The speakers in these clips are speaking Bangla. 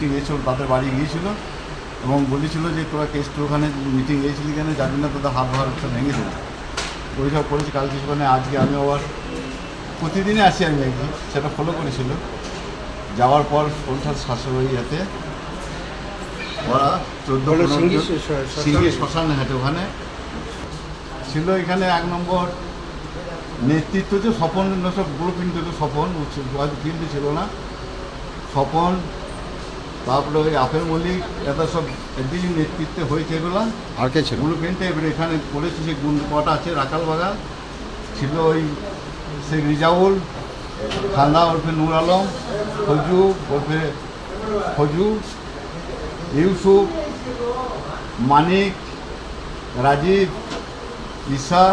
মিটিং গিয়েছিল তাদের বাড়ি গিয়েছিল এবং বলেছিল যে তোরা কেস তো ওখানে মিটিং গিয়েছিলি কেন? জানি না তোদের হাত ভার ভেঙে দেবে ওইসব করেছি কালকে সেখানে আজকে আমি আবার প্রতিদিনই আসি আমি একদিন। সেটা ফলো করেছিল। যাওয়ার পর কোনটা শাশুড়ি ইয়াতে ওরা চোদ্দ সিঙ্গি শ্মশান? হাটে ওখানে। ছিল এখানে এক নম্বর নেতৃত্ব যে স্বপন সব গ্রুপ কিন্তু স্বপন কিন্তু ছিল না। স্বপন তারপরে ওই আপেল মল্লিক এটা সব একদিন নেতৃত্বে হয়েছে এগুলা। আর কে ছিল? ব্লু প্রিন্টে এবারে এখানে করেছে যে গুণ কটা আছে রাখাল বাগান ছিল ওই সেই রিজাউল খান্দা ওরফে নূর আলম ফজু ওরফে ফজু ইউসুফ মানিক রাজীব ঈশা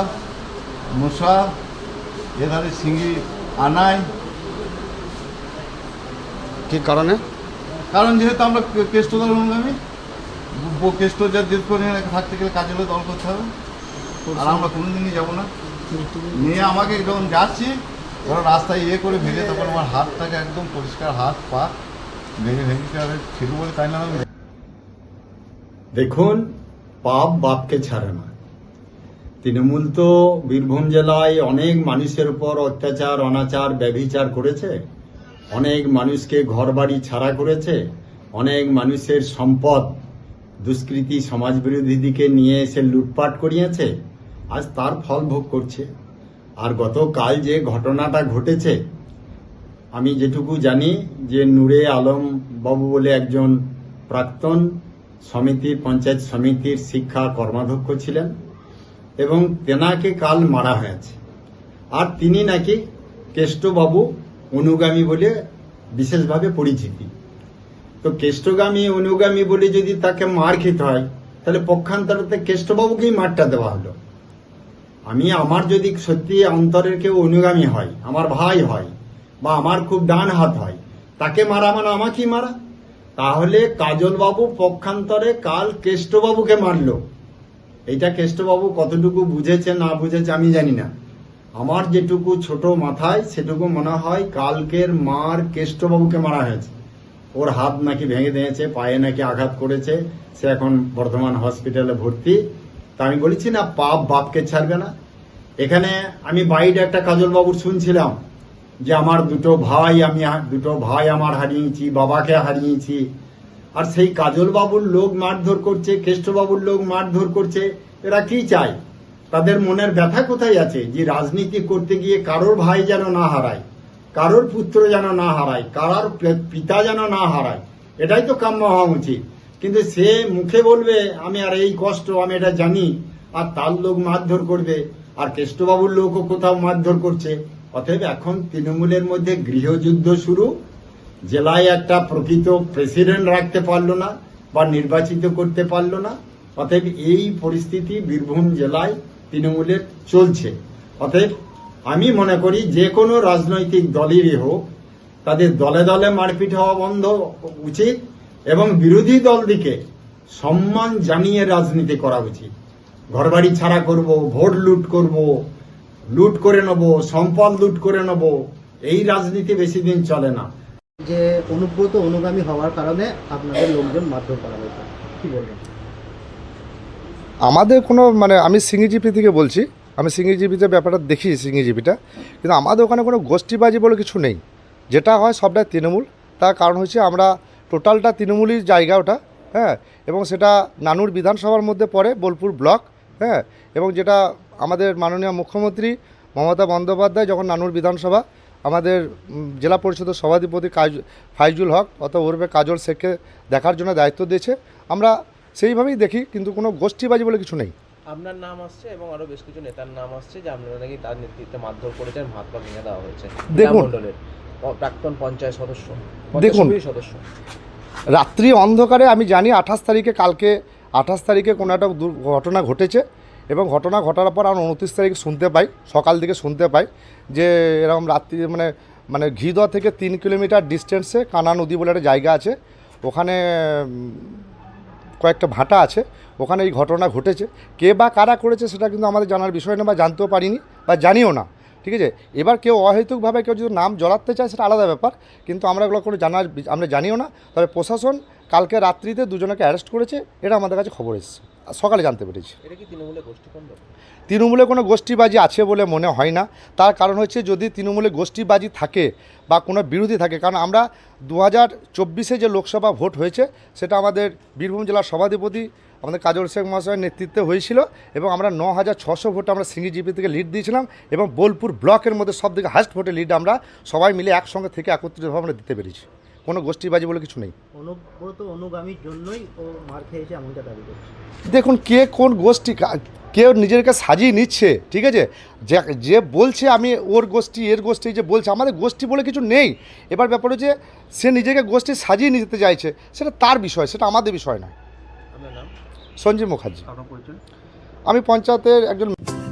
মুসা এধারে সিঙ্গি আনাই। কি কারণে? কারণ যেহেতু আমরা কেষ্ট দল অনুগামী কেষ্ট যা জেদ করে থাকতে গেলে কাজে হলে দল করতে হবে। আর আমরা কোনোদিনই যাব না। নিয়ে আমাকে যখন যাচ্ছি, ধরো রাস্তায় ইয়ে করে ভেঙে তখন আমার হাতটাকে একদম পরিষ্কার হাত, পা ভেঙে ভেঙে ছিল বলে তাই না দেখুন, পাপ বাপকে ছাড়ে না। তৃণমূল তো বীরভূম জেলায় অনেক মানুষের উপর অত্যাচার, অনাচার, ব্যভিচার করেছে। অনেক মানুষকে ঘরবাড়ি ছাড়া করেছে, অনেক মানুষের সম্পদ দুষ্কৃতী সমাজবিরোধী দিকে নিয়ে এসে লুটপাট করিয়েছে, আজ তার ফল ভোগ করছে। আর গতকাল যে ঘটনাটা ঘটেছে, আমি যেটুকু জানি যে নূরে আলম বাবু বলে একজন প্রাক্তন সমিতির পঞ্চায়েত সমিতির শিক্ষা কর্মাধ্যক্ষ ছিলেন এবং তেনাকে কাল মারা হয়েছে। আর তিনি নাকি কেষ্টবাবু অনুগামী বলে বিশেষভাবে পরিচিতি। তো কেষ্টগামী, অনুগামী বলে যদি তাকে মার খেতে হয়, তাহলে পক্ষান্তরতে কেষ্টবাবুকেই মারটা দেওয়া হলো। আমি, আমার যদি সত্যি অন্তরের কেউ অনুগামী হয়, আমার ভাই হয়, বা আমার খুব ডান হাত হয়, তাকে মারা মানে আমাকেই মারা? তাহলে কাজলবাবু পক্ষান্তরে কাল কেষ্টবাবুকে মারলো। এইটা কেষ্টবাবু কতটুকু বুঝেছে, না বুঝেছে আমি জানি না। আমার যেটুকু ছোট মাথায়, সেটুকু মনে হয় কালকের মার কেষ্টবাবুকে মারা হয়েছে। ওর হাত নাকি ভেঙে দিয়েছে, পায়ে নাকি আঘাত করেছে, সে এখন বর্ধমান হসপিটালে ভর্তি। তা আমি বলেছি না, পাপ বাপকে ছাড়বে না। এখানে আমি বাইরে একটা কাজল বাবুর শুনছিলাম যে আমার দুটো ভাই আমি দুটো ভাই আমার হারিয়েছি, বাবাকে হারিয়েছি। আর সেই কাজল বাবুর লোক মারধর করছে, কেষ্টবাবুর লোক মারধর করছে, এরা কি চায়? তাদের মনের ব্যথা কোথায় আছে? যে রাজনীতি করতে গিয়ে কারোর ভাই যেন না হারায়, কারোর পুত্র যেন না হারায়, কারোর পিতা যেন না হারায়, এটাই তো কাম্য হওয়া উচিত। কিন্তু সে মুখে বলবে, আমি আর এই কষ্ট, আমি এটা জানি। আর তার লোক মারধর করবে। আর কেষ্টবাবুর লোকও কোথাও মারধর করছে। অতএব এখন তৃণমূলের মধ্যে গৃহযুদ্ধ শুরু। জেলায় একটা প্রকৃত প্রেসিডেন্ট রাখতে পারল না বা নির্বাচিত করতে পারল না। অতএব এই পরিস্থিতি বীরভূম জেলায় তৃণমূলের চলছে। অতএব আমি মনে করি যে কোনো রাজনৈতিক দলেরই হোক, তাদের দলে দলে মারপিট হওয়া বন্ধ উচিত এবং বিরোধী দল দিকে সম্মান জানিয়ে রাজনীতি করা উচিত। ঘরবাড়ি ছাড়া করব, ভোট লুট করব, লুট করে নেব, সম্পদ লুট করে নেব, এই রাজনীতি বেশি দিন চলে না। যে অনুব্রত অনুগামী হওয়ার কারণে আপনাদের লোকজন মারধর করা হয়েছে। কি বলবেন? আমাদের কোনো মানে আমি সিঙ্গিজিপি থেকে বলছি, আমি সিঙ্গিজিপিতে ব্যাপারটা দেখি সিঙ্গিজিপিটা, কিন্তু আমাদের ওখানে কোনো গোষ্ঠীবাজি বলে কিছু নেই। যেটা হয় সবটাই তৃণমূল, তার কারণ হচ্ছে আমরা টোটালটা তৃণমূলই জায়গা ওটা হ্যাঁ এবং সেটা নানুর বিধানসভার মধ্যে পড়ে, বোলপুর ব্লক হ্যাঁ এবং যেটা আমাদের মাননীয় মুখ্যমন্ত্রী মমতা বন্দ্যোপাধ্যায় যখন নানুর বিধানসভা, আমাদের জেলা পরিষদের সভাধিপতি কাজ, ফাইজুল হক, অত ওরফে কাজল শেখকে দেখার জন্য দায়িত্ব দিয়েছে। আমরা সেইভাবেই দেখি কিন্তু কোনো গোষ্ঠীবাজি বলে কিছু নেই আপনার নাম আসছে এবং আরও বেশ কিছু নেতার নাম আসছে যে আপনারা নাকি তার নেতৃত্বে মারধর করেছেন হাত পা ভেঙে দেওয়া হয়েছে দেখুন। প্রাক্তন পঞ্চায়েত সদস্য দেখুন। সদস্য রাত্রি অন্ধকারে আমি জানি আঠাশ তারিখে কালকে আঠাশ তারিখে কোনো একটা ঘটনা ঘটেছে এবং ঘটনা ঘটার পর আমরা উনত্রিশ তারিখে শুনতে পাই সকাল দিকে শুনতে পাই যে এরকম রাত্রি মানে মানে ঘিদোয়া থেকে তিন কিলোমিটার ডিস্টেন্সে কানা নদী বলে একটা জায়গা আছে ওখানে কয়েকটা ভাটা আছে, ওখানে এই ঘটনা ঘটেছে। কে বা কারা করেছে সেটা কিন্তু আমাদের জানার বিষয় না বা জানতেও পারিনি বা জানিও না, ঠিক আছে? এবার কেউ অহেতুকভাবে কেউ যদি নাম জড়াতে চায় সেটা আলাদা ব্যাপার, কিন্তু আমরা এগুলো কোনো জানার আমরা জানিও না। তবে প্রশাসন কালকে রাত্রিতে দুজনকে অ্যারেস্ট করেছে, এটা আমাদের কাছে খবর এসেছে। সকালে জানতে পেরেছি। তৃণমূলে কোনো গোষ্ঠীবাজি আছে বলে মনে হয় না। তার কারণ হচ্ছে যদি তৃণমূলে গোষ্ঠীবাজি থাকে বা কোনো বিরোধী থাকে কারণ আমরা দু হাজার চব্বিশে যে লোকসভা ভোট হয়েছে সেটা আমাদের বীরভূম জেলার সভাধিপতি আমাদের কাজল শেখ মহাশয়ের নেতৃত্বে হয়েছিল এবং আমরা ন হাজার ছশো ভোট আমরা সিঙ্গি জিপি থেকে লিড দিয়েছিলাম এবং বোলপুর ব্লকের মধ্যে সব থেকে হাইস্ট ভোটে লিড আমরা সবাই মিলে একসঙ্গে থেকে একত্রিতভাবে আমরা দিতে পেরেছি। কোনো গোষ্ঠীবাজি বলে কিছু নেই। অনুব্রত অনুগামীর জন্যই ও মার খেয়েছে এমনটা দাবি করছে। দেখুন কে কোন গোষ্ঠী কা- কেউ নিজেকে সাজিয়ে নিচ্ছে ঠিক আছে? যে যে বলছে আমি ওর গোষ্ঠী এর গোষ্ঠী যে বলছে আমাদের গোষ্ঠী বলে কিছু নেই। এবার ব্যাপার হচ্ছে সে নিজেকে গোষ্ঠী সাজিয়ে নিতে চাইছে সেটা তার বিষয় সেটা আমাদের বিষয় নয়। সঞ্জীব মুখার্জি। আমি পঞ্চায়েতের একজন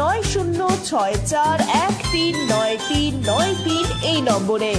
নয় শূন্য ছয় চার এক তিন নয় তিন নয় তিন এই নম্বরে।